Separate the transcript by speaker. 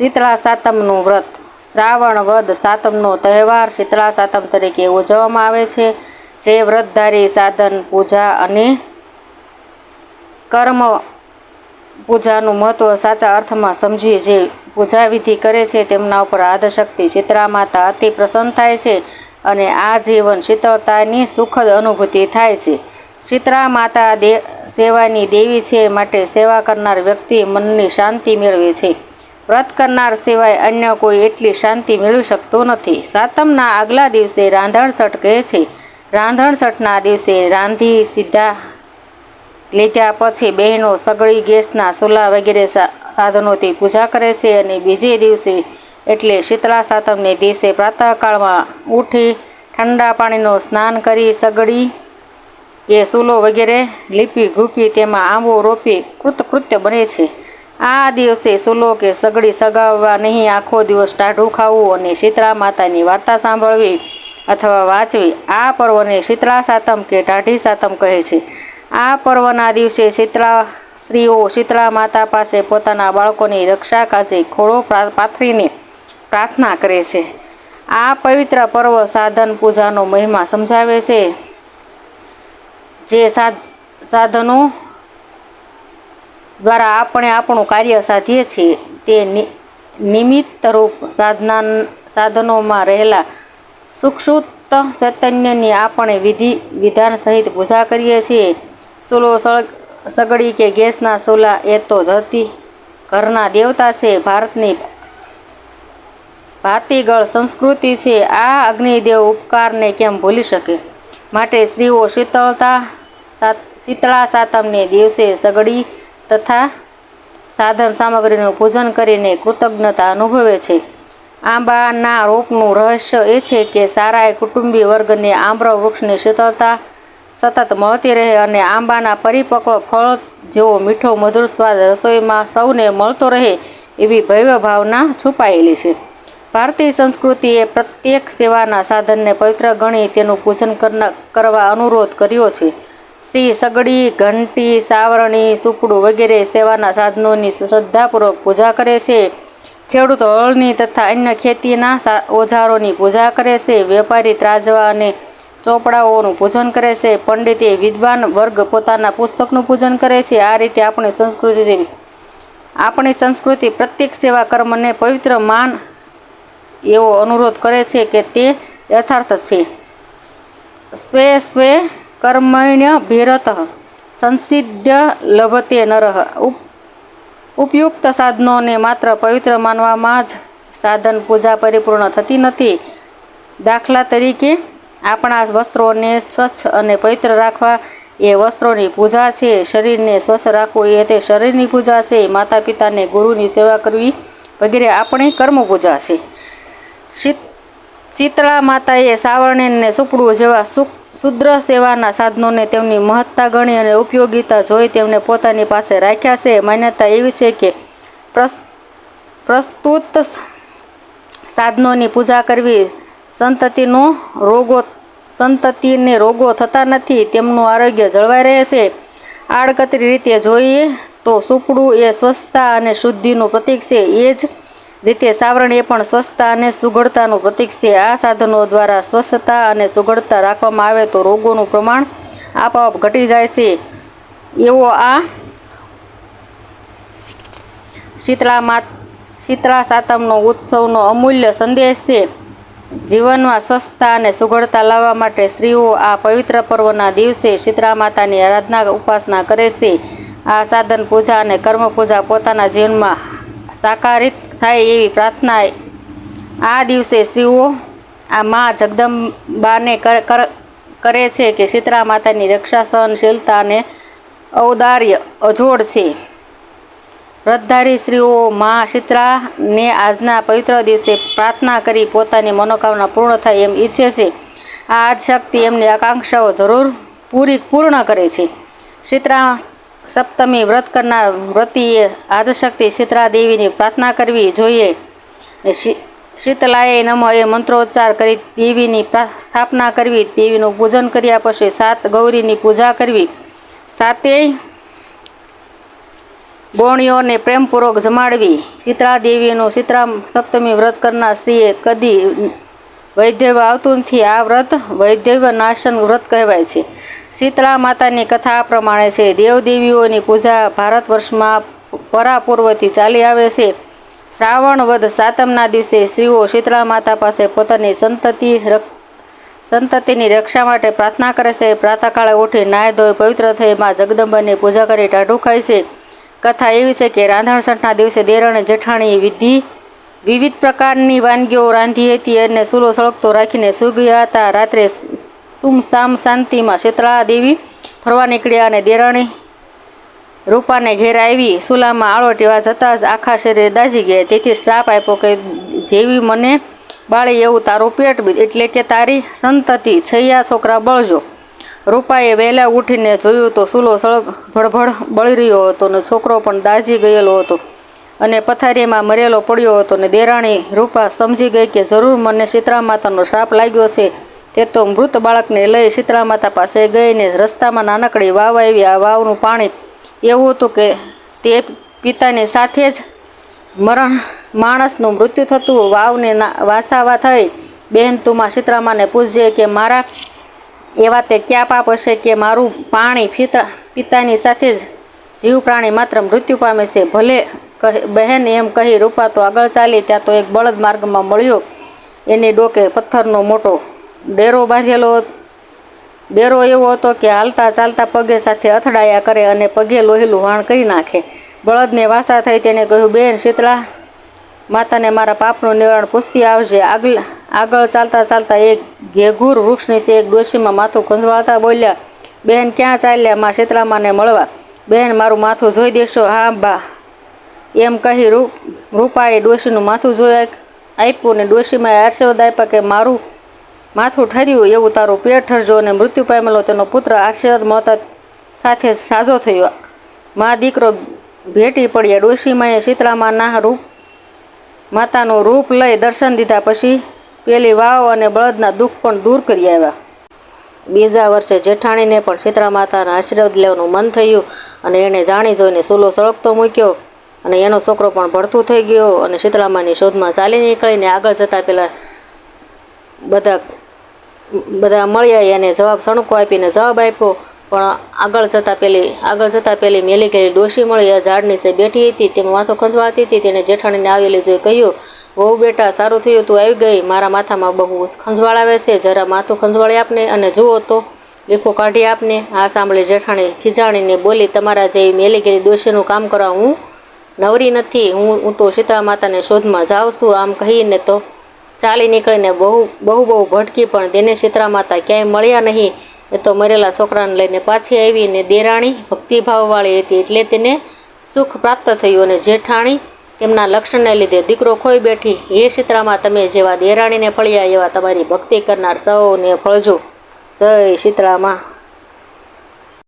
Speaker 1: શીતળા સાતમનું વ્રત. શ્રાવણ વદ સાતમનો તહેવાર શીતળા સાતમ તરીકે ઉજવવામાં આવે છે. જે વ્રતધારી સાધન, પૂજા અને કર્મ પૂજાનું મહત્વ સાચા અર્થમાં સમજી જે પૂજા વિધિ કરે છે તેમના ઉપર આદશક્તિ શીતળા માતા અતિ પ્રસન્ન થાય છે અને આ જીવન શીતળતાની સુખદ અનુભૂતિ થાય છે. શીતળા માતા દે, સેવાની દેવી છે માટે સેવા કરનાર વ્યક્તિ મનની શાંતિ મેળવે છે. વ્રત કરનાર સિવાય અન્ય કોઈ એટલી શાંતિ મેળવી શકતો નથી. સાતમના આગલા દિવસે રાંધણસઠ કહે છે. રાંધણસઠના દિવસે રાંધી સીધા લીધા પછી બહેનો સગડી ગેસના ચૂલા વગેરે સાધનોથી પૂજા કરે છે અને બીજે દિવસે એટલે શીતળા સાતમને દિવસે પ્રાતઃકાળમાં ઉઠી ઠંડા પાણીનો સ્નાન કરી સગડી કે સૂલો વગેરે લીપી ઘૂપી તેમાં આંબો રોપી કૃતકૃત્ય બને છે. આ દિવસે સુલો કે સગડી સગાવવા નહીં, આખો દિવસ ટાઢું ખાવું અને શીતળા માતાની વાર્તા સાંભળવી અથવા વાંચવી, આ પર્વને શીતળા સાતમ કે ટાઢી સાતમ કહે છે. આ પર્વના દિવસે શીતળા સ્ત્રીઓ શીતળા માતા પાસે પોતાના બાળકોની રક્ષા કાજે ખોળો પાથરીને પ્રાર્થના કરે છે. આ પવિત્ર પર્વ સાધન પૂજાનો મહિમા સમજાવે છે. જે સાધ સાધનો દ્વારા આપણે આપણું કાર્ય સાધીએ છીએ. તે નિમિત્ત રૂપ સાધના સાધનોમાં રહેલા સુક્ષુપ્ત ચૈતન્યની આપણે વિધિ, વિધાન સહિત પૂજા કરીએ છીએ. સૂલો સગડી કે ગેસના ચૂલા એ તો ધરતી ઘરના દેવતા છે. ભારતની ભાતીગળ સંસ્કૃતિ છે. આ અગ્નિદેવ ઉપકારને કેમ ભૂલી શકે? માટે સ્ત્રીઓ શીતળતા શીતળા સાતમને દિવસે સગડી તથા સાધન સામગ્રીનું પૂજન કરીને કૃતજ્ઞતા અનુભવે છે. આંબાના રોપનું રહસ્ય એ છે કે સારાએ કુટુંબી વર્ગને આંબ્ર વૃક્ષની શીતળતા સતત મળતી રહે અને આંબાના પરિપક્વ ફળ જેવો મીઠો મધુર સ્વાદ રસોઈમાં સૌને મળતો રહે એવી ભવ્ય ભાવના છુપાયેલી છે. ભારતીય સંસ્કૃતિએ પ્રત્યેક સેવાના સાધનને પવિત્ર ગણી તેનું પૂજન કરવા અનુરોધ કર્યો છે. શ્રી સગડી, ઘંટી, સાવરણી સુપડું વગેરે સેવાના સાધનોની શ્રદ્ધાપૂર્વક પૂજા કરે છે. ખેડૂતો હળની તથા અન્ય ખેતીના ઓજારોની પૂજા કરે છે. વેપારી ત્રાજવા અને ચોપડાઓનું પૂજન કરે છે. પંડિતે વિદ્વાન વર્ગ પોતાના પુસ્તકનું પૂજન કરે છે. આ રીતે આપણી સંસ્કૃતિ આપણી સંસ્કૃતિ પ્રત્યેક સેવા કર્મને પવિત્ર માન એવો અનુરોધ કરે છે કે તે યથાર્થ છે. સ્વે સ્વે કર્મણ્ય ભેરત સંસિદ્ધ લભતે નરહ ઉપ- ઉપયુક્ત સાધનોને માત્ર પવિત્ર માનવામાં જ સાધન પૂજા પરિપૂર્ણ થતી નથી દાખલા તરીકે આપણા વસ્ત્રોને સ્વચ્છ અને પવિત્ર રાખવા એ વસ્ત્રોની પૂજા છે શરીરને સ્વચ્છ રાખવું એ તે શરીરની પૂજા છે માતા પિતાને ગુરુની સેવા કરવી વગેરે આપણી કર્મ પૂજા છે શીત- શીતળા માતાએ સાવરણીને સુપડું જેવા શુદ્ર સેવાના સાધનોને તેમની મહત્તા ગણી અને ઉપયોગીતા જોઈ તેમને પોતાની પાસે રાખ્યા છે. માન્યતા એવી છે કે પ્રસ- પ્રસ્તુત સાધનોની પૂજા કરવી સંતતિનો રોગો, સંતતિને રોગો થતા નથી, તેમનું આરોગ્ય જળવાઈ રહે છે. આડકતરી રીતે જોઈએ તો સુપડું એ સ્વચ્છતા અને શુદ્ધિનું પ્રતીક છે. એ જ રીતે સાવરણ એ પણ સ્વસ્થતા અને સુઘડતાનું પ્રતીક છે. આ સાધનો દ્વારા સ્વસ્થતા અને સુઘડતા રાખવામાં આવે તો રોગોનું પ્રમાણ આપોઆપ ઘટી જાય છે. એવો આ શીતળા મા, શીતળા સાતમનો ઉત્સવનો અમૂલ્ય સંદેશ છે. જીવનમાં સ્વસ્થતા અને સુઘડતા લાવવા માટે સ્ત્રીઓ આ પવિત્ર પર્વના દિવસે શીતળા માતાની આરાધના ઉપાસના કરે છે. આ સાધન પૂજા અને કર્મ પૂજા પોતાના જીવનમાં સાકારિત થાય એવી પ્રાર્થના આ દિવસે સ્ત્રીઓ આ મા જગદંબાને કર- છે કે શીતળા માતાની રક્ષા, સહનશીલતા અને ઔદાર્ય અજોડ છે. વ્રતધારી સ્ત્રીઓ મા શીતળાને આજના પવિત્ર દિવસે પ્રાર્થના કરી પોતાની મનોકામના પૂર્ણ થાય એમ ઈચ્છે છે. આ શક્તિ એમની આકાંક્ષાઓ જરૂર પૂરી, પૂર્ણ કરે છે. શીતળા સપ્તમી વ્રત કરનાર વ્રતિએ આદશક્તિ શીતળા દેવીની પ્રાર્થના કરવી જોઈએ. શીતલાએ નમો એ મંત્રોચ્ચાર કરી દેવીની સ્થાપના કરવી. દેવીનું પૂજન કર્યા પછી સાત ગૌરીની પૂજા કરવી. સાતેય ગોણીઓને પ્રેમપૂર્વક જમાડવી. શીતળા દેવીનું શીતળા સપ્તમી વ્રત કરનાર સ્ત્રીએ કદી વૈધવ્ય આવતું નથી આ વ્રત વૈધવ્ય નાશન વ્રત કહેવાય છે. શીતળા માતાની કથા પ્રમાણે છે. દેવદેવીઓની પૂજા ભારત વર્ષમાં પરાપૂર્વથી ચાલી આવે છે. શ્રાવણ વધ સાતમના દિવસે સ્ત્રીઓ શીતળા માતા પાસે પોતાની સંતતિ સંતતિની રક્ષા માટે પ્રાર્થના કરે છે. પ્રાતઃકાળે ઉઠી નાય ધોઈ પવિત્ર થઈ માં જગદંબાની પૂજા કરી ટાઢું ખાય છે. કથા એવી છે કે રાંધણસઠના દિવસે દેરાણી, જેઠાણી, વિધિ, વિવિધ પ્રકારની વાનગીઓ રાંધી હતી અને સૂલો સળગતો રાખીને સુગ્યા હતા. રાત્રે સુમસામ શાંતિમાં શીતળા દેવી ફરવા નીકળ્યા અને દેરાણી રૂપાને ઘેર આવી. સુલામાં આળો ટીવા જતાં જ આખા શરીર દાજી ગયા. તેથી શ્રાપ આપ્યો કે, જેવી મને બાળી એવું તારું પેટ એટલે કે તારી સંતતિ, છૈયા છોકરા, બળજો. રૂપાએ વહેલા ઉઠીને જોયું તો સૂલો સળગ ભડભડ બળી રહ્યો હતો ને છોકરો પણ દાજી ગયેલો હતો અને પથારીમાં મરેલો પડ્યો હતો ને દેરાણી રૂપા સમજી ગઈ કે જરૂર મને શીતળા માતાનો શ્રાપ લાગ્યો છે. તે તો મૃત બાળકને લઈ શીતળા માતા પાસે ગઈને રસ્તામાં નાનકડી વાવ આવી. આ વાવનું પાણી એવું હતું કે તે પિતાની સાથે જ મરણ માણસનું મૃત્યુ થતું. વાવને વાસાવા થઈ. બહેન તુમાં શીતળામાને પૂછજે કે મારા એવા તે ક્યાં પાપ હશે કે મારું પાણી પિતા, પિતાની સાથે જ જીવ પ્રાણી માત્ર મૃત્યુ પામે છે? ભલે બહેન એમ કહી રૂપા તો આગળ ચાલી, ત્યાં તો એક બળદ માર્ગમાં મળ્યો. એની ડોકે પથ્થરનો મોટો ડેરો બાંધેલો ડેરો એવો હતો કે હાલતા ચાલતા પગે સાથે અથડાયા કરે અને પગે લોહીલું વાણ કરી નાખે. બળદને વાસા થઈ તેને કહ્યું, બેન શીતળા માતાને મારા પાપનું નિવારણ પૂછતી આવજે. આગળ આગળ ચાલતા ચાલતા એક ઘેઘૂર વૃક્ષની છે એક ડોશીમાં માથું ખંજવાતા બોલ્યા, બેન ક્યાં ચાલ્યા માં શીતળામાને મળવા? બેન મારું માથું જોઈ દેશો. હા, બા. એમ કહી રૂપ રૂપાએ ડોશીનું માથું જોઈ આપ્યું ને ડોશીમાં આશીર્વાદ આપ્યા કે મારું માથું ઠર્યું એવું તારું પેટ ઠરજો અને મૃત્યુ પામેલો તેનો પુત્ર આશીર્વાદ મળતા સાથે સાજો થયો. મા દીકરો ભેટી પડ્યા. ડોશીમાએ શીતળામાના રૂપ, માતાનું રૂપ લઈ દર્શન દીધા પછી પેલી વાવ અને બળદના દુઃખ પણ દૂર કરી આવ્યા. બીજા વર્ષે જેઠાણીને પણ શીતળા માતાના આશીર્વાદ લેવાનું મન થયું અને એણે જાણી જોઈને સૂલો સળગતો મૂક્યો અને એનો છોકરો પણ ભરતું થઈ ગયો અને શીતળામાની શોધમાં ચાલી નીકળીને આગળ જતાં પેલા બધા બધા મળ્યા એને જવાબ સણકો આપીને જવાબ આપ્યો. પણ આગળ જતાં પેલી, આગળ જતાં પેલી મેલી ગયેલી ડોશી મળી આ ઝાડ નીચે બેઠી હતી. તેમાં માથું ખંજવાળતી હતી. તેણે જેઠાણીને આવેલી જોઈ કહ્યું, વહુ બેટા, સારું થયું તું આવી ગઈ. મારા માથામાં બહુ ખંજવાળ આવે છે. જરા માથું ખંજવાળી આપને અને જુઓ તો. લીખો કાઢી આપને. આ સાંભળી જેઠાણી. ખીજાણીને બોલી, તમારા જેવી મેલી ગયેલી ડોશીનું કામ કરવા. હું નવરી નથી. હું હું તો સીતા માતાને શોધમાં જાઉં છું. આમ કહીને તો ચાલી નીકળીને બહુ બહુ બહુ ભટકી પણ તેને શીતળા માતા ક્યાંય મળ્યા નહીં. એ તો મરેલા છોકરાને લઈને પાછી આવી ને દેરાણી ભક્તિભાવવાળી હતી એટલે તેને સુખ પ્રાપ્ત થયું અને જેઠાણી તેમના લક્ષણને લીધે દીકરો ખોઈ બેઠી. હે શીતળામાં તમે જેવા દેરાણીને ફળ્યા એવા તમારી ભક્તિ કરનાર સૌને ફળજો. જય શીતળામાં